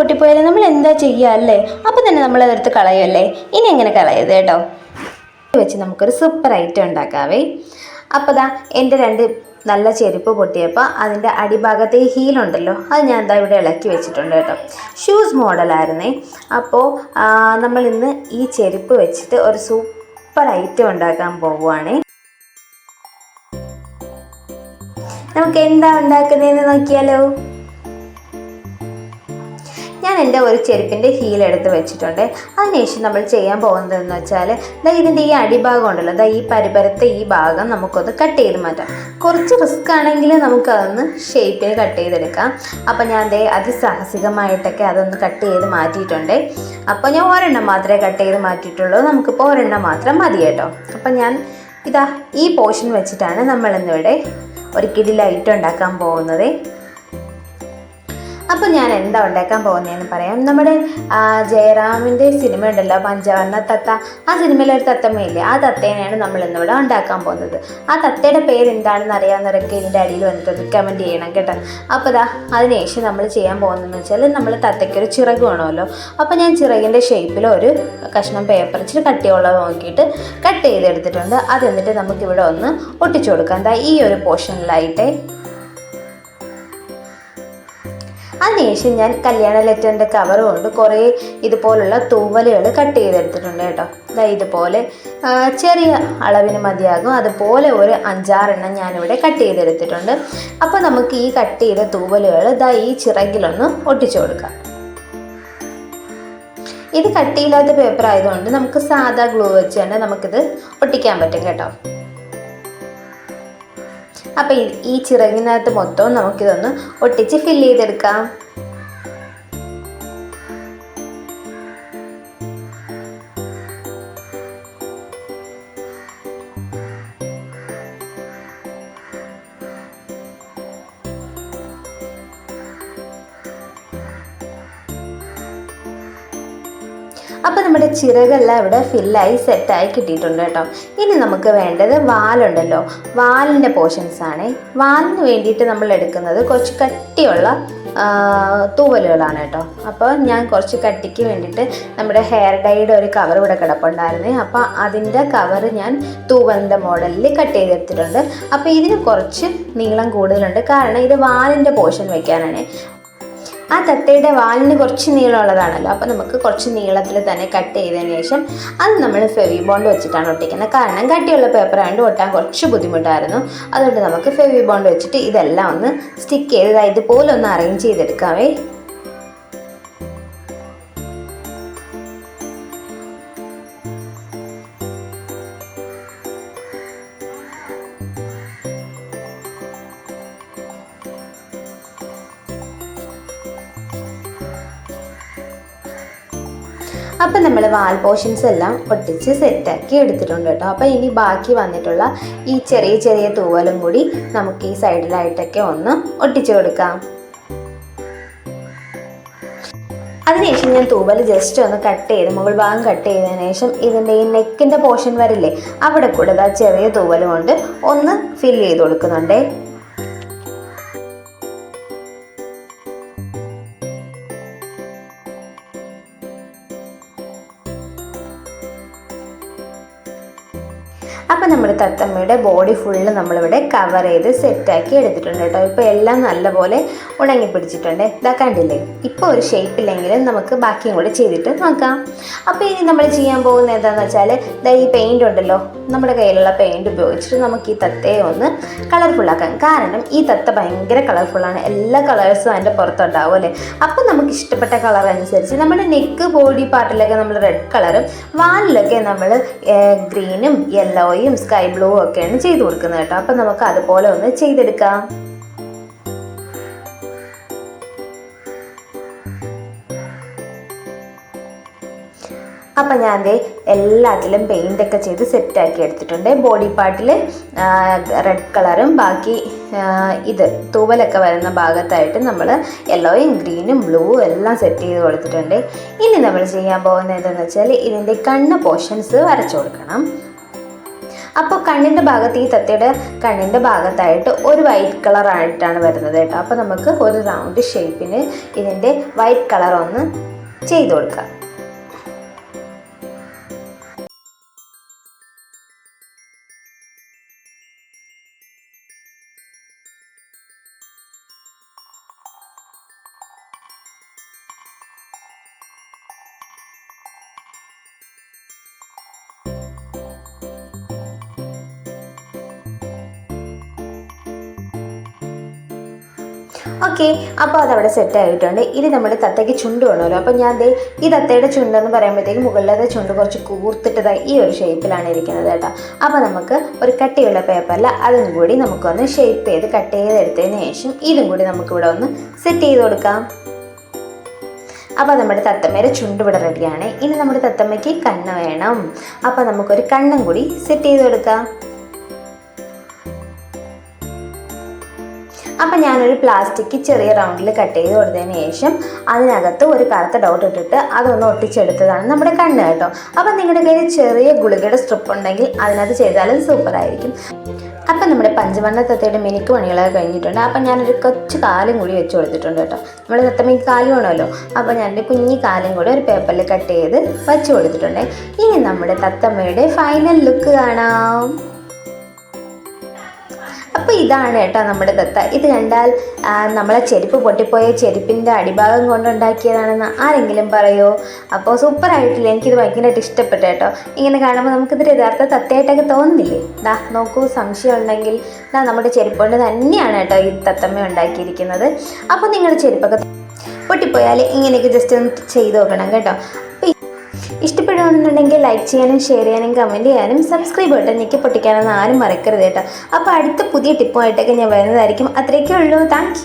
പൊട്ടിപ്പോയാലും നമ്മൾ എന്താ ചെയ്യുക അല്ലേ? അപ്പം തന്നെ നമ്മൾ അതെടുത്ത് കളയുമല്ലേ ഇനി എങ്ങനെ കളയത് കേട്ടോ? വെച്ച് നമുക്കൊരു സൂപ്പർ ഐറ്റം ഉണ്ടാക്കാവേ. അപ്പോൾ ദാ എന്റെ രണ്ട് നല്ല ചെരുപ്പ് പൊട്ടിയപ്പോൾ അതിന്റെ അടിഭാഗത്തെ ഹീലുണ്ടല്ലോ അത് ഞാൻ എന്താ ഇവിടെ ഇളക്കി വെച്ചിട്ടുണ്ട് കേട്ടോ. ഷൂസ് മോഡലായിരുന്നേ അപ്പോൾ നമ്മൾ ഇന്ന് ഈ ചെരുപ്പ് വെച്ചിട്ട് ഒരു സൂപ്പർ ഐറ്റം ഉണ്ടാക്കാൻ പോവുകയാണേ. നമുക്ക് എന്താ ഉണ്ടാക്കുന്നതെന്ന് നോക്കിയാലോ? എന്റെ ഒരു ചെരുപ്പിന്റെ ഹീൽ എടുത്ത് വെച്ചിട്ടുണ്ട്. അതിനുശേഷം നമ്മൾ ചെയ്യാൻ പോകുന്നതെന്ന് വെച്ചാൽ ദാ ഇതിന്റെ ഈ അടിഭാഗം ഉണ്ടല്ലോ ദാ ഈ പരിപരത്തെ ഈ ഭാഗം നമുക്കൊന്ന് കട്ട് ചെയ്ത് മാറ്റാം. കുറച്ച് റിസ്ക് ആണെങ്കിൽ നമുക്കതൊന്ന് ഷേപ്പിന് കട്ട് ചെയ്തെടുക്കാം. അപ്പോൾ ഞാൻ ദേ അതിസാഹസികമായിട്ടൊക്കെ അതൊന്ന് കട്ട് ചെയ്ത് മാറ്റിയിട്ടുണ്ട്. അപ്പോൾ ഞാൻ ഒരെണ്ണം മാത്രമേ കട്ട് ചെയ്ത് മാറ്റിയിട്ടുള്ളൂ. നമുക്കിപ്പോൾ ഒരെണ്ണം മാത്രം മതി കേട്ടോ. അപ്പോൾ ഞാൻ ഇതാ ഈ പോർഷൻ വെച്ചിട്ടാണ് നമ്മളിന്നിവിടെ ഒരു കിടിലൈറ്റ് ഉണ്ടാക്കാൻ പോകുന്നത്. അപ്പോൾ ഞാൻ എന്താ ഉണ്ടാക്കാൻ പോകുന്നതെന്ന് പറയാം. നമ്മുടെ ജയറാമിന്റെ സിനിമ ഉണ്ടല്ലോ പഞ്ചവർണ തത്ത. ആ സിനിമയിലെ ഒരു തത്തമ്മയില്ലേ? ആ തത്തേനെയാണ് നമ്മൾ ഇന്നിവിടെ ഉണ്ടാക്കാൻ പോകുന്നത്. ആ തത്തയുടെ പേര് എന്താണെന്ന് അറിയാവുന്നവരൊക്കെ ഇതിന്റെ അടിയിൽ വന്നിട്ട് കമന്റ് ചെയ്യണം കേട്ടോ. അപ്പോൾ ദാ അതിനുശേഷം നമ്മൾ ചെയ്യാൻ പോകുന്നതെന്ന് വെച്ചാൽ നമ്മൾ തത്തയ്ക്കൊരു ചിറക് വേണമല്ലോ. അപ്പോൾ ഞാൻ ചിറകിന്റെ ഷേപ്പിൽ ഒരു കഷ്ണം പേപ്പർ ഇച്ചിരി കട്ടിയുള്ളത് നോക്കിയിട്ട് കട്ട് ചെയ്തെടുത്തിട്ടുണ്ട്. അത് എന്നിട്ട് നമുക്കിവിടെ ഒന്ന് ഒട്ടിച്ചു കൊടുക്കാം. എന്താ ഈ ഒരു പോർഷനിലായിട്ടേ അതിനുശേഷം ഞാൻ കല്യാണ ലെറ്ററിന്റെ കവർ കൊണ്ട് കുറേ ഇതുപോലുള്ള തൂവലുകൾ കട്ട് ചെയ്തെടുത്തിട്ടുണ്ട് കേട്ടോ. ദാ ഇതുപോലെ ചെറിയ അളവിന് മതിയാകും. അതുപോലെ ഒരു അഞ്ചാറെണ്ണം ഞാനിവിടെ കട്ട് ചെയ്തെടുത്തിട്ടുണ്ട്. അപ്പോൾ നമുക്ക് ഈ കട്ട് ചെയ്ത തൂവലുകൾ ദാ ഈ ചിറകിലൊന്ന് ഒട്ടിച്ചു കൊടുക്കാം. ഇത് കട്ടിയില്ലാത്ത പേപ്പർ ആയതുകൊണ്ട് നമുക്ക് സാധാ ഗ്ലൂ വെച്ച് തന്നെ നമുക്കിത് ഒട്ടിക്കാൻ പറ്റും കേട്ടോ. അപ്പം ഈ- ചിറകിനകത്ത് മൊത്തവും നമുക്കിതൊന്ന് ഒട്ടിച്ച് ഫില്ല് ചെയ്തെടുക്കാം. അപ്പോൾ നമ്മുടെ ചിറകെല്ലാം ഇവിടെ ഫില്ലായി സെറ്റായി കിട്ടിയിട്ടുണ്ട് കേട്ടോ. ഇനി നമുക്ക് വേണ്ടത് വാലുണ്ടല്ലോ. വാലിന്റെ പോർഷൻസ് ആണ്. വാലിന് വേണ്ടിയിട്ട് നമ്മൾ എടുക്കുന്നത് കുറച്ച് കട്ടിയുള്ള തൂവലുകളാണ് കേട്ടോ. അപ്പോൾ ഞാൻ കുറച്ച് കട്ടിക്ക് വേണ്ടിയിട്ട് നമ്മുടെ ഹെയർ ഡൈയുടെ ഒരു കവർ ഇവിടെ കിടപ്പുണ്ടായിരുന്നേ. അപ്പോൾ അതിന്റെ കവർ ഞാൻ തൂവലിന്റെ മോഡലിൽ കട്ട് ചെയ്തെടുത്തിട്ടുണ്ട്. അപ്പോൾ ഇതിന് കുറച്ച് നീളം കൂടുതലുണ്ട്. കാരണം ഇത് വാലിന്റെ പോർഷൻ വെക്കാനാണ്. ആ തത്തയുടെ വാലിന് കുറച്ച് നീളമുള്ളതാണല്ലോ. അപ്പോൾ നമുക്ക് കുറച്ച് നീളത്തിൽ തന്നെ കട്ട് ചെയ്തതിന് ശേഷം അത് നമ്മൾ ഫെവി ബോണ്ട് വെച്ചിട്ടാണ് ഒട്ടിക്കുന്നത്. കാരണം കട്ടിയുള്ള പേപ്പർ ആയതുകൊണ്ട് ഒട്ടാൻ കുറച്ച് ബുദ്ധിമുട്ടായിരുന്നു. അതുകൊണ്ട് നമുക്ക് ഫെവി ബോണ്ട് വെച്ചിട്ട് ഇതെല്ലാം ഒന്ന് സ്റ്റിക്ക് ചെയ്ത് ഇതുപോലൊന്ന് അറേഞ്ച് ചെയ്തെടുക്കാവേ. അപ്പം നമ്മൾ വാൽ പോർഷൻസ് എല്ലാം ഒട്ടിച്ച് സെറ്റാക്കി എടുത്തിട്ടുണ്ട് കേട്ടോ. അപ്പം ഇനി ബാക്കി വന്നിട്ടുള്ള ഈ ചെറിയ ചെറിയ തൂവലും കൂടി നമുക്ക് ഈ സൈഡിലായിട്ടൊക്കെ ഒന്ന് ഒട്ടിച്ചു കൊടുക്കാം. അതിനുശേഷം ഞാൻ തൂവൽ ജസ്റ്റ് ഒന്ന് കട്ട് ചെയ്ത് മുകൾ ഭാഗം കട്ട് ചെയ്തതിന് ശേഷം ഇതിന്റെ ഈ നെക്കിന്റെ പോർഷൻ വരില്ലേ അവിടെ കൂടെ ചെറിയ തൂവൽ കൊണ്ട് ഒന്ന് ഫില്ല് ചെയ്ത് കൊടുക്കുന്നുണ്ടേ. അപ്പം നമ്മുടെ തത്തമ്മയുടെ ബോഡി ഫുള്ള് നമ്മളിവിടെ കവർ ചെയ്ത് സെറ്റാക്കി എടുത്തിട്ടുണ്ട് കേട്ടോ. ഇപ്പോൾ എല്ലാം നല്ലപോലെ ഉണങ്ങി പിടിച്ചിട്ടുണ്ട്. ഇതാ കണ്ടില്ലേ? ഇപ്പോൾ ഒരു ഷേപ്പ് ഇല്ലെങ്കിലും നമുക്ക് ബാക്കിയും കൂടെ ചെയ്തിട്ട് നോക്കാം. അപ്പോൾ ഇനി നമ്മൾ ചെയ്യാൻ പോകുന്നത് എന്താണെന്ന് വെച്ചാൽ ഇതാ ഈ പെയിന്റ് ഉണ്ടല്ലോ. നമ്മുടെ കയ്യിലുള്ള പെയിന്റ് ഉപയോഗിച്ചിട്ട് നമുക്ക് ഈ തത്തയെ ഒന്ന് കളർഫുള്ളാക്കാം കാരണം ഈ തത്ത ഭയങ്കര കളർഫുള്ളാണ് എല്ലാ കളേഴ്സും അതിന്റെ പുറത്തുണ്ടാവും അല്ലേ? അപ്പോൾ നമുക്ക് ഇഷ്ടപ്പെട്ട കളർ അനുസരിച്ച് നമ്മുടെ നെക്ക് ബോഡി പാർട്ടിലൊക്കെ നമ്മൾ റെഡ് കളറും വാലിലൊക്കെ നമ്മൾ ഗ്രീനും യെല്ലോയും സ്കൈ ബ്ലൂ ഒക്കെയാണ് ചെയ്തു കൊടുക്കുന്നത് കേട്ടോ. അപ്പം നമുക്ക് അതുപോലെ ഒന്ന് ചെയ്തെടുക്കാം. അപ്പം ഞാൻ ദേ എല്ലാത്തിലും പെയിന്റ് ഒക്കെ ചെയ്ത് സെറ്റാക്കി എടുത്തിട്ടുണ്ട്. ബോഡി പാർട്ടിൽ റെഡ് കളറും ബാക്കി ഇത് തൂവലൊക്കെ വരുന്ന ഭാഗത്തായിട്ട് നമ്മൾ യെല്ലോയും ഗ്രീനും ബ്ലൂവും എല്ലാം സെറ്റ് ചെയ്ത് കൊടുത്തിട്ടുണ്ട്. ഇനി നമ്മൾ ചെയ്യാൻ പോകുന്നത് എന്താണെന്ന് വെച്ചാൽ ഇതിന്റെ കണ്ണ് പോർഷൻസ് വരച്ചു കൊടുക്കണം. അപ്പോൾ കണ്ണിന്റെ ഭാഗത്ത് ഈ തത്തയുടെ കണ്ണിന്റെ ഭാഗത്തായിട്ട് ഒരു വൈറ്റ് കളർ ആയിട്ടാണ് വരുന്നത് കേട്ടോ. അപ്പോൾ നമുക്ക് ഒരു റൗണ്ട് ഷേപ്പിന് ഇതിന്റെ വൈറ്റ് കളർ ഒന്ന് ചെയ്തു കൊടുക്കാം. ഓക്കെ അപ്പോൾ അതവിടെ സെറ്റ് ആയിട്ടുണ്ട്. ഇനി നമ്മൾ തത്തയ്ക്ക് ചുണ്ട് വേണമല്ലോ. അപ്പോൾ ഞാൻ ദേ ഈ തത്തയുടെ ചുണ്ടെന്ന് പറയുമ്പോഴത്തേക്ക് മുകളിലത്തെ ചുണ്ട് കുറച്ച് കൂർത്തിട്ടതായി ഈ ഒരു ഷേപ്പിലാണ് ഇരിക്കുന്നത് കേട്ടോ. അപ്പോൾ നമുക്ക് ഒരു കട്ടിയുള്ള പേപ്പറിൽ അതും കൂടി നമുക്കൊന്ന് ഷേപ്പ് ചെയ്ത് കട്ട് ചെയ്തെടുത്തതിന് ശേഷം ഇതും കൂടി നമുക്കിവിടെ ഒന്ന് സെറ്റ് ചെയ്ത് കൊടുക്കാം. അപ്പോൾ നമ്മുടെ തത്തമ്മയുടെ ചുണ്ട് ഇവിടെ റെഡിയാണ് ഇനി നമ്മുടെ തത്തമ്മയ്ക്ക് കണ്ണ് വേണം. അപ്പോൾ നമുക്കൊരു കണ്ണും കൂടി സെറ്റ് ചെയ്ത് കൊടുക്കാം. അപ്പം ഞാനൊരു പ്ലാസ്റ്റിക് ചെറിയ റൗണ്ടിൽ കട്ട് ചെയ്ത് കൊടുത്തതിന് ശേഷം അതിനകത്ത് ഒരു കറുത്ത ഡോട്ട് ഇട്ടിട്ട് അതൊന്ന് ഒട്ടിച്ചെടുത്തതാണ് നമ്മുടെ കണ്ണ് കേട്ടോ. അപ്പം നിങ്ങളുടെ കയ്യിൽ ചെറിയ ഗുളികയുടെ സ്ട്രിപ്പ് ഉണ്ടെങ്കിൽ അതിനകത്ത് ചെയ്താലും സൂപ്പറായിരിക്കും അപ്പം നമ്മുടെ പഞ്ചവർണ തത്തയുടെ മിനുക്ക് പണികളൊക്കെ കഴിഞ്ഞിട്ടുണ്ട്. അപ്പം ഞാനൊരു കൊച്ചു കാലും കൂടി വെച്ച് കൊടുത്തിട്ടുണ്ട് കേട്ടോ. നമ്മൾ തത്തമ്മയ്ക്ക് കാലും വേണമല്ലോ. അപ്പോൾ ഞാനൊരു കുഞ്ഞി കാലും കൂടി ഒരു പേപ്പറിൽ കട്ട് ചെയ്ത് വെച്ച് കൊടുത്തിട്ടുണ്ട്. ഇനി നമ്മുടെ തത്തമ്മയുടെ ഫൈനൽ ലുക്ക് കാണാം. അപ്പോൾ ഇതാണ് കേട്ടോ നമ്മുടെ ദത്ത. ഇത് കണ്ടാൽ നമ്മളെ ചെരുപ്പ് പൊട്ടിപ്പോയ ചെരുപ്പിന്റെ അടിഭാഗം കൊണ്ടുണ്ടാക്കിയതാണെന്ന് ആരെങ്കിലും പറയോ? അപ്പോൾ സൂപ്പർ ആയിട്ടില്ല എനിക്കിത് ഭയങ്കരമായിട്ട് ഇഷ്ടപ്പെട്ടു കേട്ടോ. ഇങ്ങനെ കാണുമ്പോൾ നമുക്കിതൊരു യഥാർത്ഥ തത്തയായിട്ടൊക്കെ തോന്നുന്നില്ലേ ദാ നോക്കൂ സംശയം ഉണ്ടെങ്കിൽ ദാ നമ്മുടെ ചെരുപ്പ് കൊണ്ട് തന്നെയാണ് കേട്ടോ ഈ തത്തമ്മ ഉണ്ടാക്കിയിരിക്കുന്നത്. അപ്പോൾ നിങ്ങളുടെ ചെരുപ്പൊക്കെ പൊട്ടിപ്പോയാൽ ഇങ്ങനെയൊക്കെ ജസ്റ്റ് ഒന്ന് ചെയ്ത് നോക്കണം കേട്ടോ. ഇഷ്ടപ്പെടുകയാണെന്നുണ്ടെങ്കിൽ ലൈക്ക് ചെയ്യാനും ഷെയർ ചെയ്യാനും കമന്റ് ചെയ്യാനും സബ്സ്ക്രൈബ് ബട്ടൺ ഞെക്കി പൊട്ടിക്കാനൊന്നും ആരും മറക്കരുത് കേട്ടോ. അപ്പോൾ അടുത്ത പുതിയ ടിപ്പുമായിട്ടൊക്കെ ഞാൻ വരുന്നതായിരിക്കും. അത്രയൊക്കെ ഉള്ളൂ. താങ്ക്